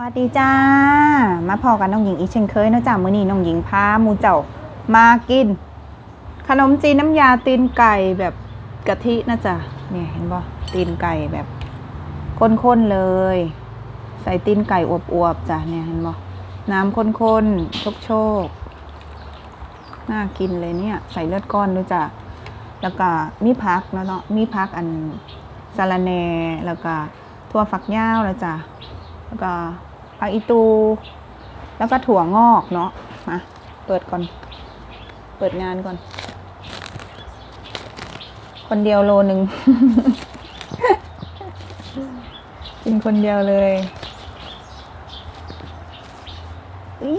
วัสดีจ้า มาพอกันน้องหญิงอีกเช่นเคยนะจ้ามื้อนี้น้องหญิงพาหมูเจ้ามากิน ขนมจีนน้ำยาตีนไก่แบบกะทินะจ๊ะเนี่ยเห็นบ่ตีนไก่แบบข้นๆเลย ใส่ตีนไก่อวบๆจ้ะเนี่ยเห็นบ่น้ำข้นๆโชกๆน่ากินเลยเนี่ย ใส่เลือดก้อนด้วยจ้ะแล้วก็มีพักแล้วเนาะมีพักอันสาระแน่แล้วก็ถั่วฝักยาวแล้วจ้ะแล้วก็ ผักอีตู แล้วก็ถั่วงอกเนาะมาเปิดก่อน เปิดงานก่อน คนเดียวโลหนึ่งกินคนเดียวเลยอี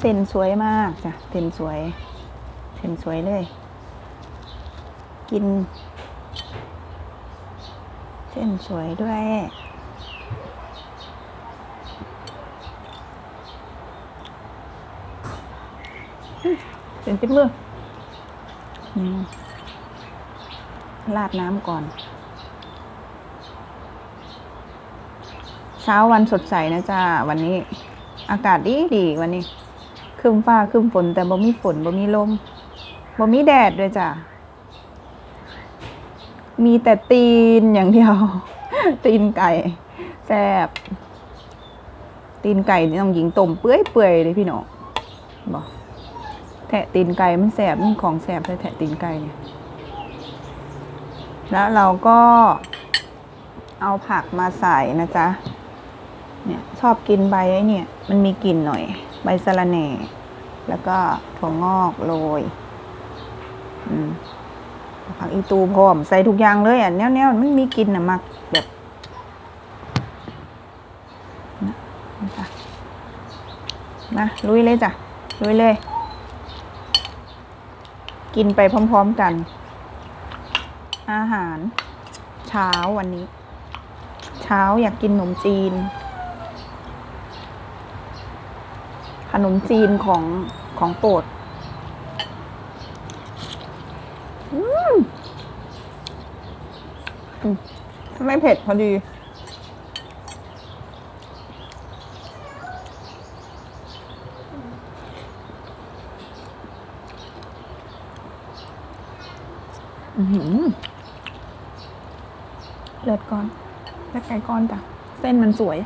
เส้นสวยมากจ้ะเส้นสวยเส้นสวยเลย กิน เส้นสวยด้วย เป็นติ๊บมืออืมราดน้ำก่อน เช้าวันสดใสนะจ๊ะวันนี้ อากาศดีดีวันนี้คึมฟ้าคึมฝน แต่บ่มีฝนบ่มีลมบ่มีแดดด้วยจ้ะมีแต่ตีนอย่างเดียว ตีนไก่แซ่บตีนไก่นี่ต้องหญิงต้มเปื่อยเปื่อยเลยพี่น้องบอก ทะตีนไก่มันแสบมันของแสบเลยแทะตีนไก่เนี่ยแล้วเราก็เอาผักมาใส่นะจ๊ะเนี่ยชอบกินใบไอ้เนี่ยมันมีกลิ่นหน่อย ใบสะระแหน่ แล้วก็ถั่วงอกโรยอืมผักอีตูพร้อมใส่ทุกอย่างเลยอะแนวๆมันมีกลิ่นนะมักแบบน่ะลุยเลยจ้ะลุยเลย กินไปพร้อม ๆกัน อาหาร เช้าวันนี้ เช้าอยากกินขนมจีน ขนมจีนของของโปรดอืมอืมไม่เผ็ดพอดี อือหือ เลือดก้อนเลือดไก่ก้อนจ้ะ เส้นมันสวย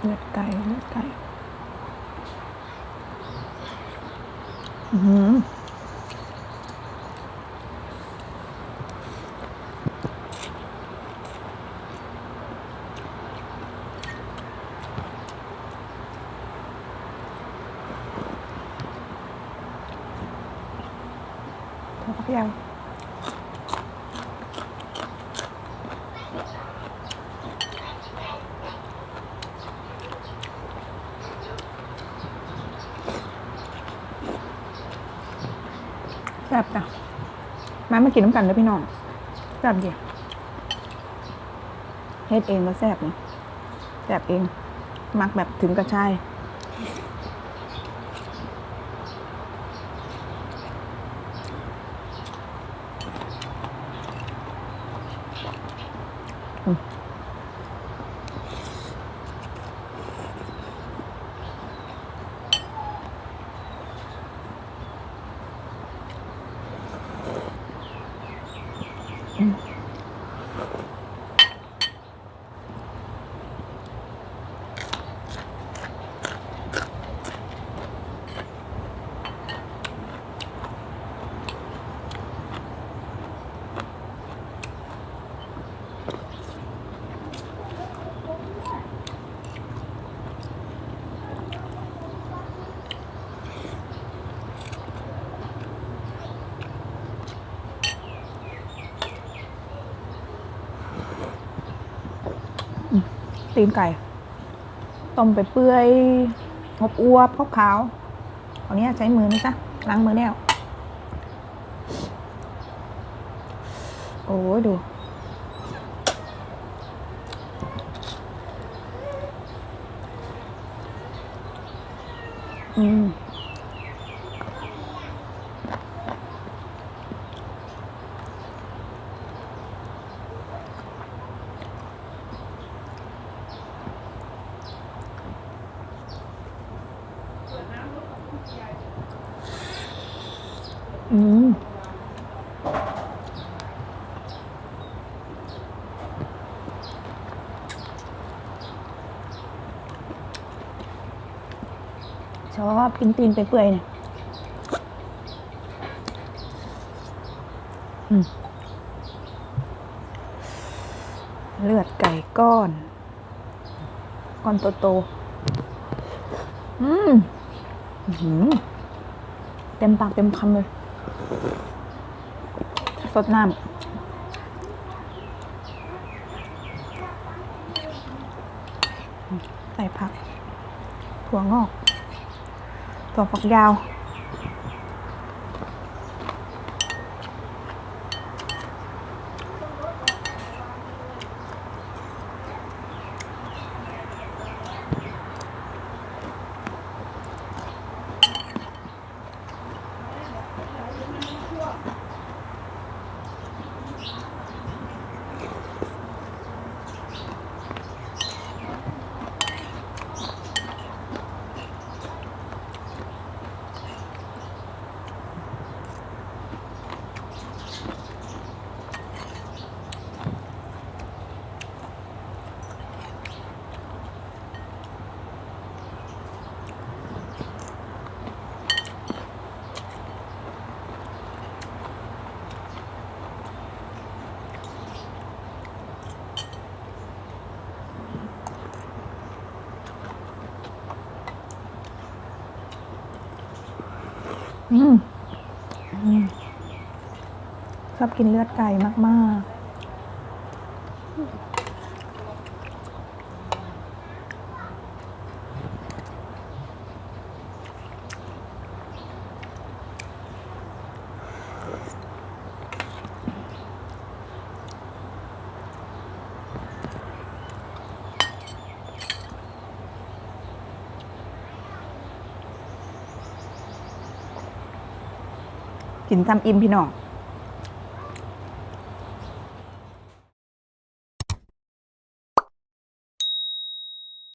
เลือดไก่เลือดไก่ อือหือ ถั่วฝัก ยวแซ่บจ้ะมามากินน้ำกันเด้อพี่น้องแซ่บดีเฮ็ดเองก็แซ่บนี่แซ่บเอง มักแบบถึงกระชาย Mm. ตีนไก่ต้มไปเปื่อยอบอวบขาวๆเอาเนี้ยใช้มือนะจ๊ะล้างมือแล้วโอ้ยดูออืม อืมชอบกินตีนไปเปื่อยๆเนี่ยเลือดไก่ก้อน ก้อนโตๆอืมอื้อหือเต็มปากเต็มคำเลย สดน้ำใส่ผัก ถั่วงอก ถั่วฝักยาว ชอบกินเลือดไก่มาก ๆ กินจำอิ่มพี่น้อง